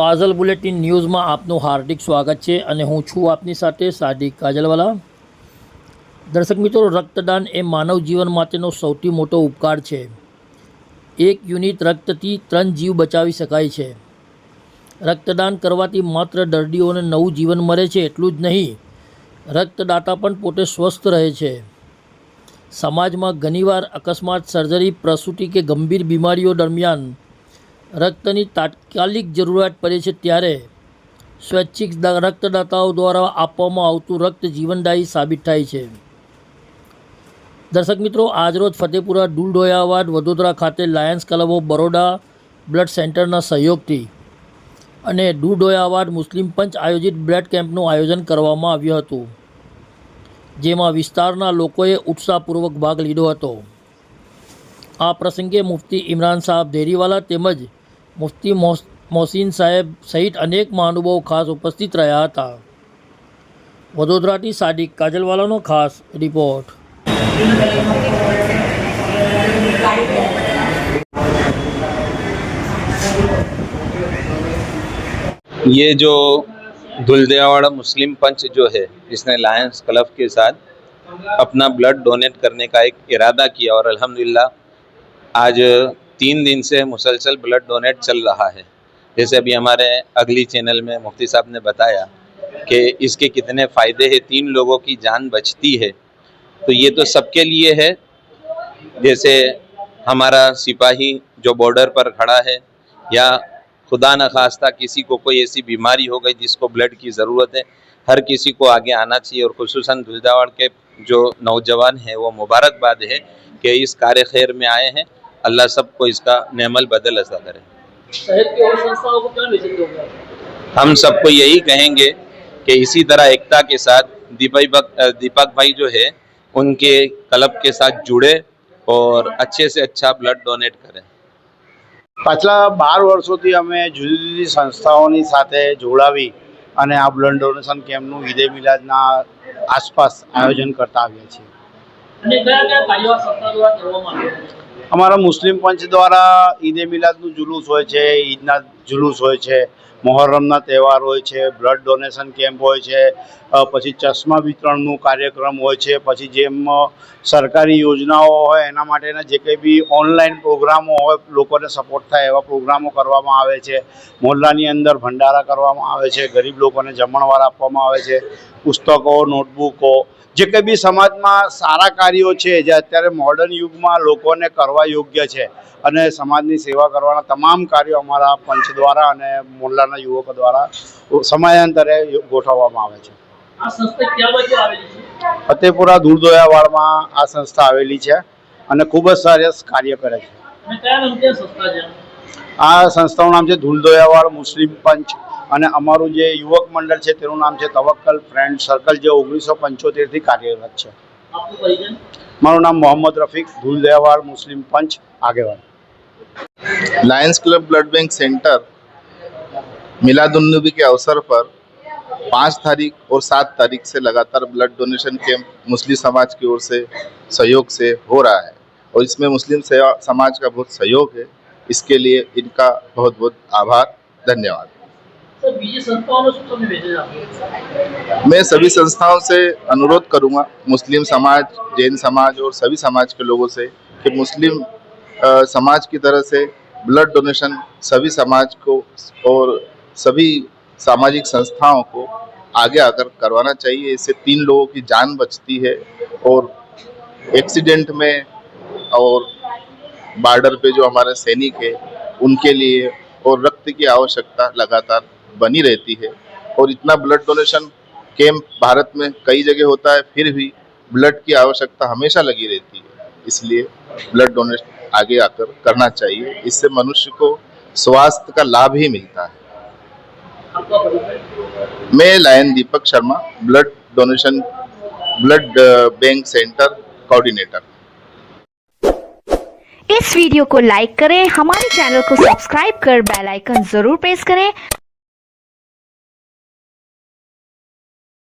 કાજલ bulletin ન્યૂઝમાં આપનું હાર્દિક સ્વાગત છે અને હું છું આપની સાથે સાદિક કાજલવાલા. દર્શક મિત્રો, રક્તદાન એ માનવ જીવન માટેનો સૌથી મોટો ઉપકાર છે. એક યુનિટ રક્તથી ત્રણ જીવ બચાવી શકાય છે. રક્તદાન કરવાથી માત્ર દર્દીઓને નવું જીવન મળે છે એટલું જ નહીં, રક્તદાતા પણ પોતે સ્વસ્થ રહે છે. સમાજમાં ઘણીવાર અકસ્માત, સર્જરી, પ્રસૂતિ કે ગંભીર બીમારીઓ દરમિયાન રક્તની તાત્કાલિક જરૂરિયાત પડે છે ત્યારે સ્વૈચ્છિક રક્તદાતાઓ દ્વારા આપવામાં આવતું રક્ત જીવનદાયી સાબિત થાય છે. દર્શક મિત્રો આજરોજ ફતેપુરા ડુલડોયાવાડ વડોદરા ખાતે lions club of Baroda blood સેન્ટરના સહયોગથી અને ડુડોયાવાડ મુસ્લિમ પંચ આયોજિત બ્લડ કેમ્પનું આયોજન કરવામાં આવ્યું હતું, જેમાં વિસ્તારના લોકોએ ઉત્સાહપૂર્વક ભાગ લીધો હતો. આ પ્રસંગે મુફ્તી ઇમરાન સાહેબ ધેરીવાલા તેમજ મુફ્તી મોસ- મોહસિન સાહેબ સહિત અનેક મહાનુભાવો ખાસ ઉપસ્થિત રહ્યા હતા વડોદરાથી સાદિક કાજલવાલાનો ખાસ રિપોર્ટ ये जो धुलदेवाड़ा मुस्लिम पंच जो है इसने लायंस क्लब के साथ अपना ब्लड डोनेट करने का एक इरादा किया और अल्हम्दुलिल्लाह आज तीन दिन से मुसलसल ब्लड डोनेट चल रहा है। जैसे अभी हमारे अगली चैनल में मुफ्ती साहब ने बताया कि इसके कितने फ़ायदे हैं, तीन लोगों की जान बचती है। तो ये तो सबके लिए है। जैसे हमारा सिपाही जो बॉर्डर पर खड़ा है, या खुदा न खास्ता किसी को कोई ऐसी बीमारी हो गई जिसको ब्लड की ज़रूरत है, हर किसी को आगे आना चाहिए। और खसूस दुलदावाड़ के जो नौजवान हैं, वो मुबारकबाद है कि इस कार्य खैर में आए हैं। अल्लाह सबको इसका नेमल बदल अदा करे शहर की और संस्थाओं को क्या मैसेज दोगे हम सबको यही कहेंगे कि इसी तरह एकता के साथ दीपक भक- दीपक भाई जो है उनके क्लब के साथ जुड़े और अच्छे से अच्छा ब्लड डोनेट करें પાછલા બાર વર્ષોથી અમે જુદી જુદી સંસ્થાઓની સાથે જોડાવી અને આ બ્લડ ડોનેશન કેમ્પનું ઈદે મિલાદના આસપાસ આયોજન કરતા આવ્યા છીએ અમારા મુસ્લિમ પંચ દ્વારા ઈદે મિલાદનું જુલુસ હોય છે ઈદના જુલુસ હોય છે મોહર્રમના તહેવાર હોય છે બ્લડ ડોનેશન કેમ્પ હોય છે પછી ચશ્મા વિતરણનું કાર્યક્રમ હોય છે, પછી જેમ સરકારી યોજનાઓ હોય એના માટેના જે કંઈ બી ઓનલાઈન પ્રોગ્રામો હોય લોકોને સપોર્ટ થાય એવા પ્રોગ્રામો કરવામાં આવે છે. મોહલ્લાની અંદર ભંડારા કરવામાં આવે છે, ગરીબ લોકોને જમણવાર આપવામાં આવે છે, પુસ્તકો, નોટબુકો, જે કંઈ બી સમાજમાં સારા કાર્યો છે જે અત્યારે મોડર્ન યુગમાં લોકોને કરવા યોગ્ય છે અને સમાજની સેવા કરવાના તમામ કાર્યો અમારા પંચ દ્વારા અને મોરલાના યુવકો દ્વારા સમયાંતરે ગોઠવવામાં આવે છે. ફતેપુરા દૂરદોયાવાડમાં આ સંસ્થા આવેલી છે અને ખૂબ જ સરસ કાર્ય કરે છે. આ સંસ્થા છે? આ સંસ્થાનું નામ છે ધૂલદોયાવાડ મુસ્લિમ પંચ અને અમારું જે યુવક મંડળ છે તેનું નામ છે તવક્કલ ફ્રેન્ડ સર્કલ જે ઓગણીસો પંચોતેરથી કાર્યરત છે. મારું નામ મોહમ્મદ રફીક ધૂલદયાવાડ મુસ્લિમ પંચ આગેવાન. Lions club blood bank centre Miladunnabi के अवसर पर पाँच तारीख और सात तारीख से लगातार ब्लड डोनेशन कैंप मुस्लिम समाज की ओर से सहयोग से हो रहा है। और इसमें मुस्लिम समाज का बहुत सहयोग है। इसके लिए इनका बहुत बहुत आभार। धन्यवाद। मैं सभी संस्थाओं से अनुरोध करूँगा मुस्लिम समाज जैन समाज और सभी समाज के लोगों से कि मुस्लिम समाज की तरह से ब्लड डोनेशन सभी समाज को और सभी सामाजिक संस्थाओं को आगे आकर करवाना चाहिए। इससे तीन लोगों की जान बचती है और एक्सीडेंट में और बॉर्डर पे जो हमारे सैनिक है, उनके लिए और रक्त की आवश्यकता लगातार बनी रहती है। और इतना ब्लड डोनेशन कैंप भारत में कई जगह होता है, फिर भी ब्लड की आवश्यकता हमेशा लगी रहती है। इसलिए ब्लड डोनेशन आगे आकर करना चाहिए। इससे मनुष्य को स्वास्थ्य का लाभ ही मिलता है। मैं lion Deepak Sharma, blood donation, blood bank centre coordinator. इस वीडियो को लाइक करें, हमारे चैनल को सब्सक्राइब कर बेल आइकन ज़रूर प्रेस करें।